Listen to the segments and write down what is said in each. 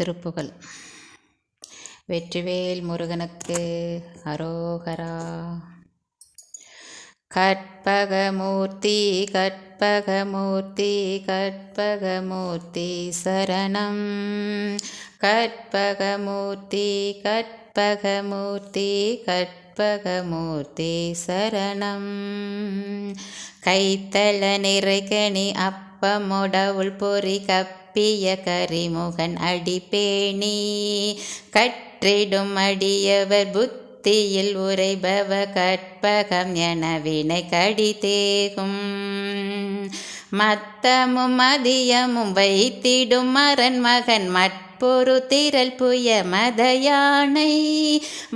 திருப்புகழ். வெற்றிவேல் முருகனுக்கு அரோகரா. கற்பகமூர்த்தி கற்பகமூர்த்தி கற்பகமூர்த்தி சரணம். கற்பகமூர்த்தி கற்பகமூர்த்தி கற்பகமூர்த்தி சரணம். கைத்தள நிறைகணி அப்பமுடவுள் பொறி கப்பிய கரிமுகன் அடிப்பேணி. கற்றிடும் அடியவர் புத்தியில் உரைபவ கற்பகம் என வினை கடிதேகும் மத்தமும் மதியமும் வைத்திடும் மரன் மகன் மற்பொரு திரள் புய மதயானை.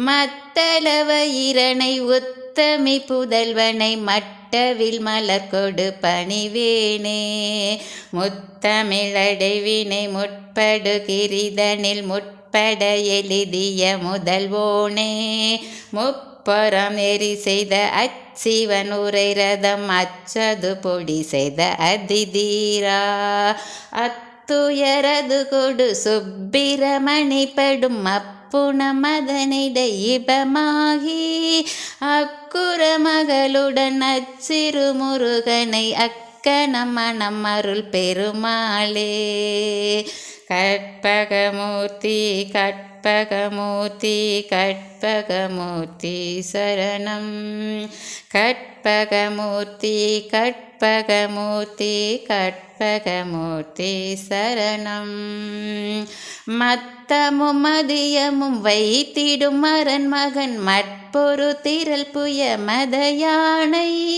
மத்தளவ இரணை உத்தமி புதல்வனை மற்ற மட்டவில் மலர் கொடு பணிவேனே முத்தமிழடைவினை முற்படு கிரிதனில் முற்பட எழுதிய முதல்வோனே. முப்பரம் எரி செய்த அச்சிவன் உரை ரதம் அச்சது பொடி செய்த அதிதீரா. அத்துயரது கொடு சுப்பிரமணி படும் அப்புண மதனிடை இபமாகி அக்குற மகளுடன் அச்சிறு முருகனை அக்கணம் மணம் அருள் பெருமாளே. கற்பகமூர்த்தி கற்பகமூர்த்தி கற்பகமூர்த்தி சரணம். கற்பகமூர்த்தி கற்பகமூர்த்தி கற்பகமூர்த்தி சரணம். மத்தமும் மதியமும் வைத்திடும் மரன் மகன் மற்பொரு திரள் புய மதயானை.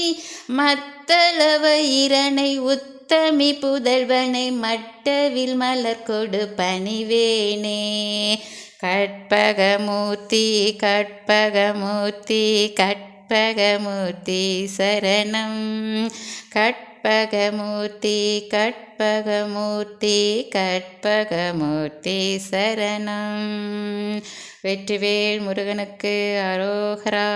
மத்தளவ இரணை உத் உத்தமி புதல்வனை மட்டவில் மலர் கொடு பணிவேனே. கற்பகமூர்த்தி கற்பகமூர்த்தி கற்பகமூர்த்தி சரணம். கற்பகமூர்த்தி கற்பகமூர்த்தி கற்பகமூர்த்தி சரணம். வெற்றிவேல் முருகனுக்கு அரோகரா.